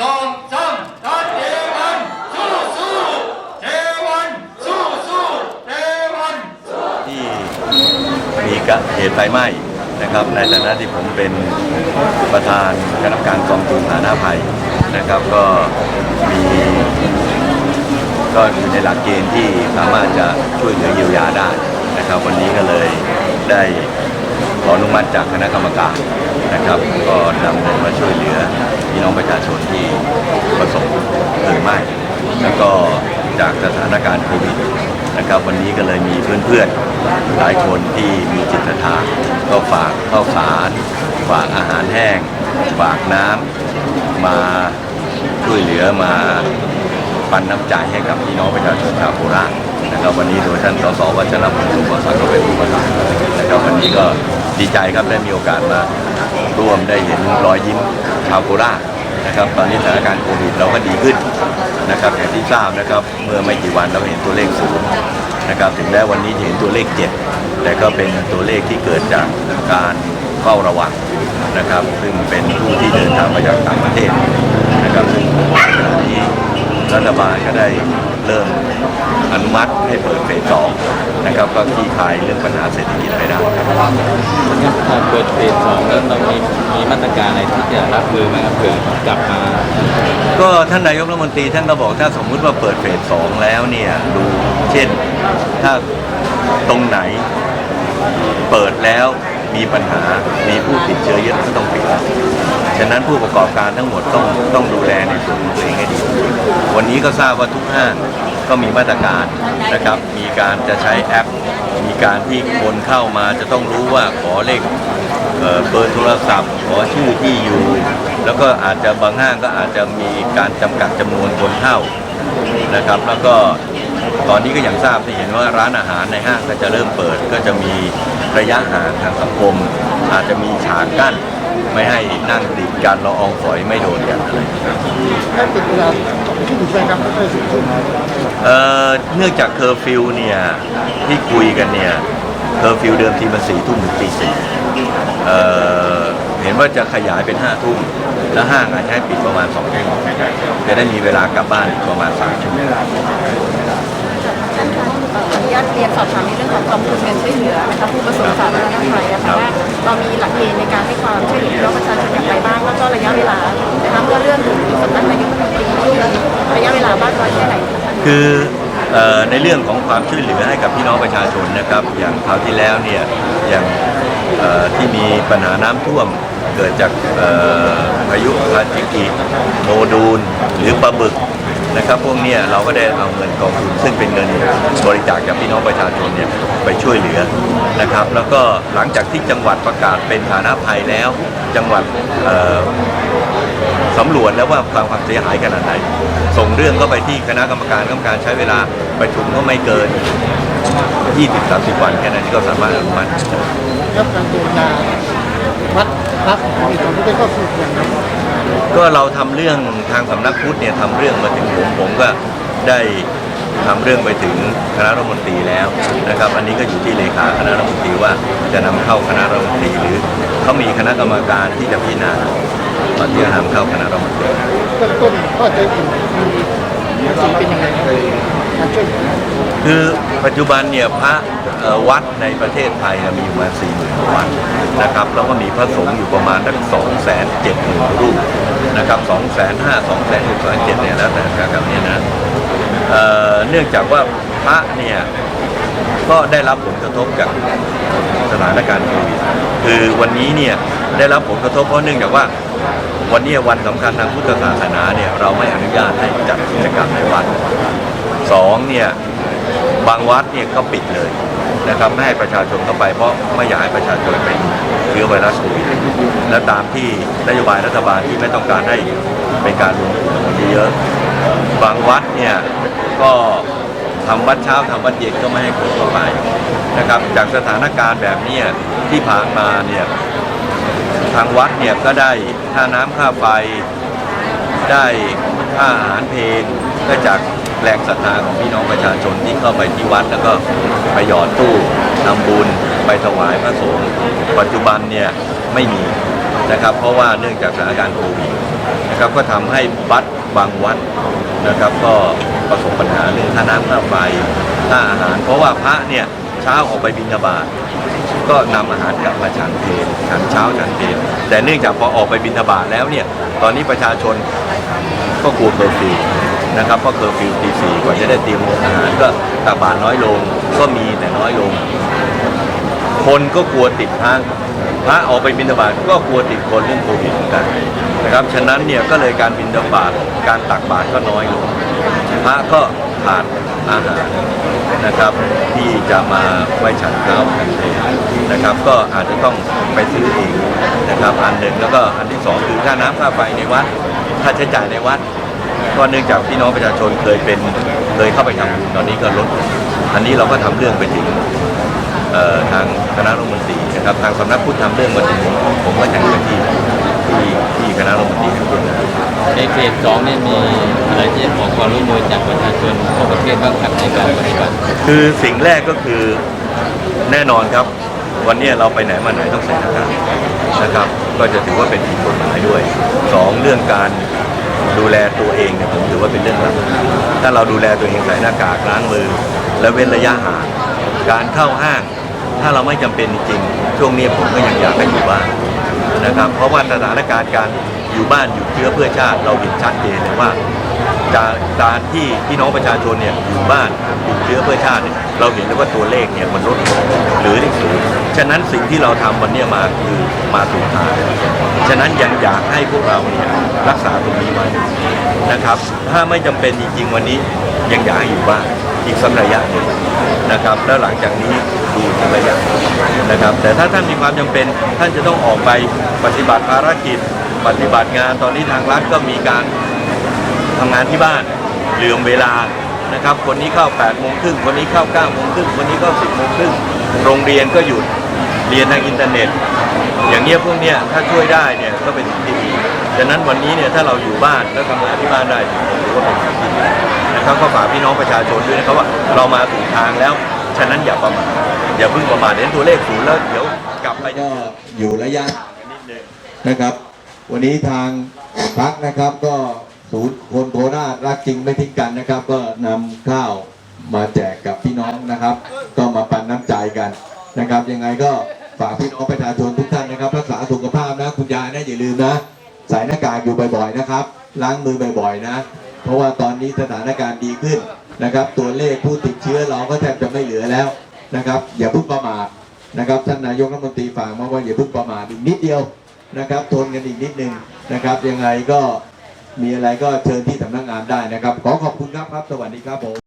สองสามตอนเทวันสู้สู้เทวันสู้สู้เทวันที่มีกะเหตุไฟไหม้นะครับ ในฐานะที่ผมเป็นประธานคณะกรรมการกองทุนฐานะภัยนะครับ ก็มีก็อยู่ในหลักเกณฑ์ที่สามารถจะช่วยเหลือเยียวยาได้นะครับ วันนี้ก็เลยได้ ขออนุมัติจากคณะกรรมการนะครับ ก็นำเงินมาช่วยเหลือพี่น้องประชาชนที่ประสบเพลิงไหม้แล้วก็จากสถานการณ์โควิดนะครับ วันนี้ก็เลยมีเพื่อนๆหลายคนที่มีจิตศรัทธาก็ฝากข้าวสารฝากอาหารแห้ง ฝากน้ำมาช่วยเหลือมาปันน้ำใจให้กับพี่น้องประชาชนชาวโคราชนะครับวันนี้โดยท่านสสวัชรพลสุขสันต์ก็เป็นผู้ประสานนะครับวันนี้ก็ ดีใจครับได้มีโอกาสมาร่วมได้เห็นรอยยิ้มชาวโคราชนะครับ ตอนนี้สถานการณ์โควิดเราก็ดีขึ้นนะครับอย่างที่ทราบนะครับเมื่อไม่กี่วันเราเห็นตัวเลขศูนย์นะครับถึงแม้วันนี้จะเห็นตัวเลขเจ็ดแต่ก็เป็นตัวเลขที่เกิดจากการเฝ้าระวังนะครับ ซึ่งเป็นผู้ที่เดินทางมาจากต่างประเทศนะครับซึ่งขณะนี้รัฐบาลก็ได้ เริ่มอนุมัติให้เปิดเฟสสองนะครับก็คลี่คลายเรื่องปัญหาเศรษฐกิจไปได้ถ้าเปิดเฟสสองแล้วเรามีมีมาตรการอะไรที่จะรับมือไหมครับเผื่อกลับมา ก็ท่านนายกรัฐมนตรีท่านก็บอกถ้าสมมุติว่าเปิดเฟสสองแล้วเนี่ยดูเช่นถ้าตรงไหนเปิดแล้วมีปัญหา มีผู้ติดเชื้อเยอะก็ต้องปิดฉะนั้นผู้ประกอบการทั้งหมดต้องต้องดูแลในส่วนของตัวเองให้ดี วันนี้ก็ทราบว่าทุกห้างก็มีมาตรการนะครับ มีการจะใช้แอป มีการที่คนเข้ามาจะต้องรู้ว่าขอเลขเบอร์โทรศัพท์ ขอชื่อที่อยู่ แล้วก็อาจจะบางห้างก็อาจจะมีการจำกัดจำนวนคนเข้านะครับ แล้วก็ตอนนี้ก็อย่างทราบที่เห็นว่าร้านอาหารในห้างก็จะเริ่มเปิดก็จะมีระยะห่างทางสังคม อาจจะมีฉากกั้น ไม่ให้นั่งติดกันละอองฝอยไม่โดนกันอะไรให้ปิ เวลาสองทุ่มใช่ครับไม่ใช่สี่ทุ่มเอ่อเนื่องจากเคอร์ฟิวเนี่ยที่คุยกันเนี่ยเคอร์ฟิวเดิมทีมันสี่ทุ่มถึงตีสี่เอ่อเห็นว่าจะขยายเป็นห้าทุ่มแล้วห้างอาจจะให้ปิดประมาณสองทุ่มจะได้มีเวลากลับบ้านประมาณสามชั่วโมง ขออนุญาตเรียนสอบถามในเรื่องของกองทุนเงินช่วยเหลือนะคะผู้ประสบสาธารณภัยนะคะว่าเรามีหลักเกณฑ์ในการให้ความช่วยเหลือพี่น้องประชาชนอย่างไรบ้างแล้วก็ระยะเวลานะคะเมื่อเรื่องถึงสำนักนายกรัฐมนตรีที่ระยะเวลาบ้างน้อยแค่ไหนคะคือในเรื่องของความช่วยเหลือให้กับพี่น้องประชาชนนะครับ อย่างคราวที่แล้วเนี่ยอย่างที่มีปัญหาน้ำท่วมเกิดจากพายุพาจิกิโนดูนหรือปลาบึก นะครับพวกนี้เราก็ได้เอาเงินกองทุนซึ่งเป็นเงินบริจาคจากพี่น้องประชาชนเนี่ยไปช่วยเหลือนะครับ แล้วก็หลังจากที่จังหวัดประกาศเป็นฐานะภัยแล้ว จังหวัดสำรวจแล้วว่าความความเสียหายขนาดไหน ส่งเรื่องก็ไปที่คณะกรรมการกรรมการใช้เวลาประชุมก็ไม่เกิน 20-30 วันแค่นั้นก็สามารถอนุมัติแล้วการเยียวยาวัดรับของอีกคนที่ก็คืออย่างไร ก็เราทำเรื่องทางสำนักพุทธเนี่ยทำเรื่องมาถึงผมผมก็ได้ทำเรื่องไปถึงคณะรัฐมนตรีแล้วนะครับ อันนี้ก็อยู่ที่เลขาคณะรัฐมนตรีว่าจะนำเข้าคณะรัฐมนตรีหรือเขามีคณะกรรมการที่จะพิจารณาก่อนที่จะนำเข้าคณะรัฐมนตรีต้นก็จะถึงมีสีเป็นยังไง การช่วยเหลือคือปัจจุบันเนี่ยพระวัดในประเทศไทยมีอยู่ประมาณสี่หมื่นวัดนะครับแล้วก็มีพระสงฆ์อยู่ประมาณทั้งสองแสนเจ็ดหมื่นรูปนะครับสองแสนห้าสองแสนหกแสนเจ็ดเนี่ยแล้วแต่การเนี่ยนะเเนื่องจากว่าพระเนี่ยก็ได้รับผลกระทบจากสถานการณ์โควิดคือวันนี้เนี่ยได้รับผลกระทบเพราะเนื่องจากว่าวันนี้วันสำคัญทางพุทธศาสนาเนี่ยเราไม่อนุญาตให้จัดกิจกรรมในวัด สองเนี่ยบางวัดเนี่ยก็ปิดเลยนะครับไม่ให้ประชาชนเข้าไปเพราะไม่อยากให้ประชาชนเป็นเชื้อไวรัสโควิดและตามที่นโยบายรัฐบาลที่ไม่ต้องการให้เป็นการรวมกลุ่มคนเยอะบางวัดเนี่ยก็ทำวัดเช้าทำวัดเย็นก็ไม่ให้คนเข้าไปนะครับ จากสถานการณ์แบบนี้ที่ผ่านมาเนี่ยทางวัดเนี่ยก็ได้ค่าน้ำค่าไฟได้ค่าอาหารเพลงก็จาก แรงศรัทธาของพี่น้องประชาชนที่เข้าไปที่วัดแล้วก็ไปหยอดตู้ทำบุญไปถวายพระสงฆ์ปัจจุบันเนี่ยไม่มีนะครับ เพราะว่าเนื่องจากสถานการณ์โควิดนะครับก็ทำให้วัดบางวัดนะครับ ก็ประสบปัญหาเรื่องค่าน้ำค่าไฟค่าอาหาร เพราะว่าพระเนี่ยเช้าออกไปบิณฑบาตก็นำอาหารกลับมาฉันเพลฉันเช้าฉันเพลแต่เนื่องจากพอออกไปบิณฑบาตแล้วเนี่ยตอนนี้ประชาชนก็กลัวเคอร์ฟิว นะครับเพราะเคอร์ฟิวตีสี่กว่าจะได้เตรียมอาหารก็ตักบาตรน้อยลงก็มีแต่น้อยลง คนก็กลัวติดพระพระออกไปบิณฑบาตก็กลัวติดคนเรื่องโควิดเหมือนกันนะครับฉะนั้นเนี่ยก็เลยการบิณฑบาตการตักบาตรก็น้อยลงพระก็ขาดอาหารนะครับที่จะมาไว้ฉันเช้าฉันเพลนะครับ ก็อาจจะต้องไปซื้อเองนะครับอันหนึ่งแล้วก็อันที่สองคือค่าน้ำค่าไฟในวัดค่าใช้จ่ายในวัด ก็เนื่องจากพี่น้องประชาชนเคยเป็นเคยเข้าไปทำบุญตอนนี้ก็ลดลงอันนี้เราก็ทำเรื่องไปถึงเอ่อทางคณะรัฐมนตรีนะครับทางสำนักพุทธทำเรื่องมาถึงผมผมก็แจ้งไปที่ที่ที่คณะรัฐมนตรีทุกคนนะครับในเขตสองนี่มีอะไรที่ขอความร่วมมือจากประชาชนทั่วประเทศบ้างครับในการปฏิบัติคือสิ่งแรกก็คือแน่นอนครับ วันนี้เราไปไหนมาไหนต้องใส่หน้ากากนะครับ ก็จะถือว่าเป็นผิดกฎหมายด้วยสองเรื่องการ ดูแลตัวเองเนี่ยผมถือว่าเป็นเรื่องหลักถ้าเราดูแลตัวเองใส่หน้ากากล้างมือ และเว้นระยะห่างการเข้าห้าง ถ้าเราไม่จำเป็นจริงช่วงนี้ผมก็ยังอยากให้อยู่บ้านนะครับ เพราะว่าสถานการณ์การอยู่บ้านอยู่เชื้อเพื่อชาติเราเห็นชัดเจนเลยว่าจากการที่พี่น้องประชาชนเนี่ยอยู่บ้านอยู่เชื้อเพื่อชาติเนี่ย เราเห็นเลยว่าตัวเลขเนี่ยมันลดลงหรือเลขศูนย์ฉะนั้นสิ่งที่เราทำวันนี้มาคือมาถูกทางฉะนั้นยังอยากให้พวกเราเนี่ยรักษาตรงนี้ไว้นะครับ ถ้าไม่จำเป็นจริงๆวันนี้ยังอยากอยู่บ้านอีกสักระยะหนึ่งนะครับ แล้วหลังจากนี้ดูอีกระยะนะครับ แต่ถ้าท่านมีความจำเป็นท่านจะต้องออกไปปฏิบัติภารกิจ ปฏิบัติงานตอนนี้ทางรัฐก็มีการทำงานที่บ้านเหลื่อมเวลา นะครับ คนนี้เข้า8โมงครึ่งคนนี้เข้า9โมงครึ่งคนนี้เข้า10โมงครึ่งโรงเรียนก็หยุดเรียนทางอินเทอร์เน็ต อย่างเงี้ยพวกเนี้ยถ้าช่วยได้เนี่ยก็เป็นสิ่งที่ดีดังนั้นวันนี้เนี่ยถ้าเราอยู่บ้านแล้วทำงานที่บ้านได้ผมถือว่าเป็นสิ่งที่ดีนะครับก็ฝากพี่น้องประชาชนด้วยนะครับว่าเรามาถูกทางแล้ว ฉะนั้นอย่าประมาทอย่าเพิ่งประมาทเห็นตัวเลขศูนย์แล้วเดี๋ยวกลับไปก็อยู่ระยะนะครับ วันนี้ทางพักนะครับก็ ศูนย์คนโคราชรักจริงไม่ทิ้งกันนะครับ ก็นำข้าวมาแจกกับพี่น้องนะครับ ก็มาปันน้ำใจกันนะครับ ยังไงก็ฝากพี่น้องประชาชนทุกท่านนะครับ รักษาสุขภาพนะคุณยายนะอย่าลืมนะใส่หน้ากากอยู่บ่อยๆนะครับ ล้างมือบ่อยๆนะ เพราะว่าตอนนี้สถานการณ์ดีขึ้นนะครับ ตัวเลขผู้ติดเชื้อเราก็แทบจะไม่เหลือแล้วนะครับ อย่าพิ่งประมาทนะครับท่านนายกรัฐมนตรีฝากมาว่าอย่าพิ่งประมาทอีกนิดเดียวนะครับทนกันอีกนิดนึงนะครับ ยังไงก็ มีอะไรก็เชิญที่สำนักงานได้นะครับ ขอขอบคุณครับครับ สวัสดีครับผม